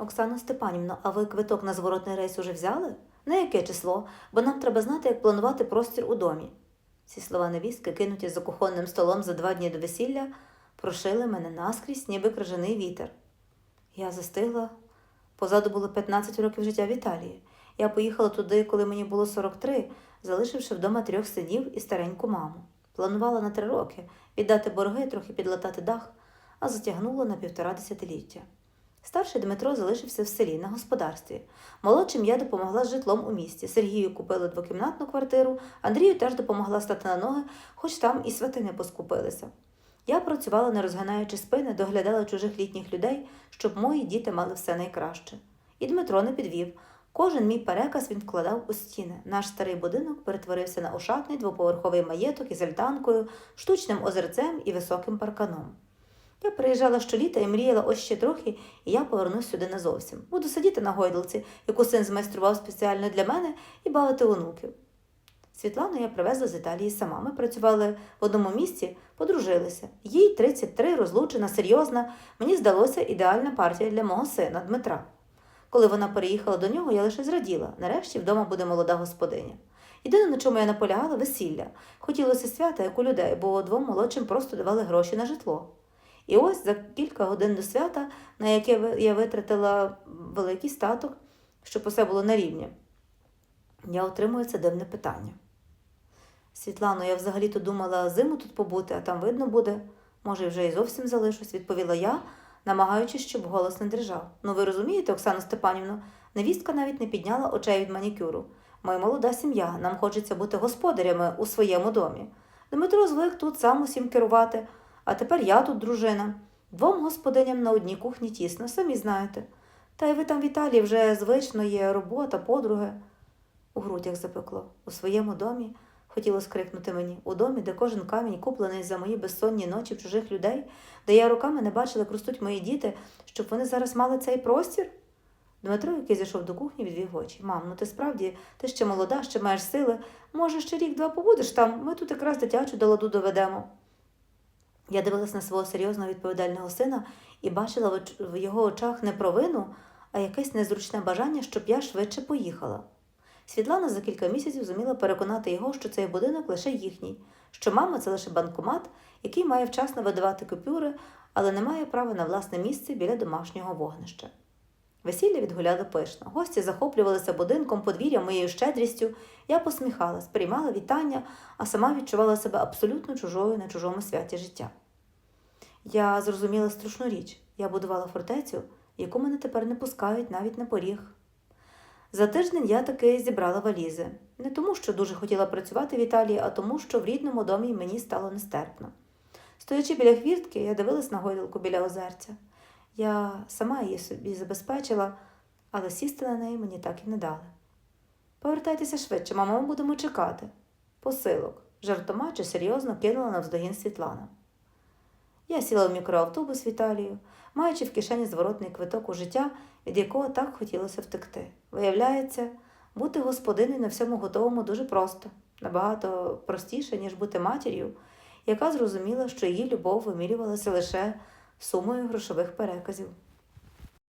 Оксано Степанівно, а ви квиток на зворотний рейс уже взяли? На яке число? Бо нам треба знати, як планувати простір у домі. Ці слова невістки, кинуті за кухонним столом за два дні до весілля, прошили мене наскрізь, ніби крижаний вітер. Я застигла. Позаду було 15 років життя в Італії. Я поїхала туди, коли мені було 43, залишивши вдома трьох синів і стареньку маму. Планувала на три роки віддати борги, трохи підлатати дах, а затягнула на півтора десятиліття. Старший Дмитро залишився в селі на господарстві. Молодшим я допомогла з житлом у місті. Сергію купили двокімнатну квартиру, Андрію теж допомогла стати на ноги, хоч там і святини поскупилися. Я працювала, не розгинаючи спини, доглядала чужих літніх людей, щоб мої діти мали все найкраще. І Дмитро не підвів. Кожен мій переказ він вкладав у стіни. Наш старий будинок перетворився на ошатний двоповерховий маєток із альтанкою, штучним озерцем і високим парканом. Я приїжджала щоліта і мріяла ось ще трохи, і я повернусь сюди назовсім. Буду сидіти на гойдалці, яку син змайстрував спеціально для мене, і бавити онуків. Світлану я привезла з Італії сама. Ми працювали в одному місці, подружилися. Їй 33, розлучена, серйозна. Мені здалося ідеальна партія для мого сина Дмитра. Коли вона переїхала до нього, я лише зраділа. Нарешті вдома буде молода господиня. Єдине, на чому я наполягала, весілля. Хотілося свята, як у людей, бо двом молодшим просто давали гроші на житло. І ось за кілька годин до свята, на яке я витратила великий статок, щоб усе було на рівні, я отримую це дивне питання. Світлано, я взагалі-то думала зиму тут побути, а там видно буде. Може, вже і зовсім залишусь, відповіла я, намагаючись, щоб голос не дрижав. Ну, ви розумієте, Оксано Степанівно, невістка навіть не підняла очей від манікюру. Ми молода сім'я, нам хочеться бути господарями у своєму домі. Дмитро звик тут сам усім керувати, а тепер я тут дружина. Двом господиням на одній кухні тісно, самі знаєте. Та й ви там в Італії вже звично є робота, подруги. У грудях запекло. У своєму домі хотілося скрикнути мені, у домі, де кожен камінь куплений за мої безсонні ночі в чужих людей, де я роками не бачила, як ростуть мої діти, щоб вони зараз мали цей простір. Дмитро, який зайшов до кухні, відвів очі. Мам, ну ти справді, ти ще молода, ще маєш сили. Може, ще рік-два побудеш там, ми тут якраз дитячу до ладу доведемо. Я дивилась на свого серйозного відповідального сина і бачила в його очах не провину, а якесь незручне бажання, щоб я швидше поїхала. Світлана за кілька місяців зуміла переконати його, що цей будинок лише їхній, що мама це лише банкомат, який має вчасно видавати купюри, але не має права на власне місце біля домашнього вогнища. Весілля відгуляли пишно. Гості захоплювалися будинком, подвір'ям, моєю щедрістю. Я посміхалась, приймала вітання, а сама відчувала себе абсолютно чужою на чужому святі життя. Я зрозуміла страшну річ. Я будувала фортецю, яку мене тепер не пускають навіть на поріг. За тиждень я таки зібрала валізи. Не тому, що дуже хотіла працювати в Італії, а тому, що в рідному домі мені стало нестерпно. Стоячи біля хвіртки, я дивилась на гойдалку біля озерця. Я сама її собі забезпечила, але сісти на неї мені так і не дали. Повертайтеся швидше, мамо, ми будемо чекати. Посилок, жартома чи серйозно кинула навздогін Світлана. Я сіла в мікроавтобус в Італію, маючи в кишені зворотний квиток у життя, від якого так хотілося втекти. Виявляється, бути господиною на всьому готовому дуже просто, набагато простіше, ніж бути матір'ю, яка зрозуміла, що її любов вимірювалася лише сумою грошових переказів.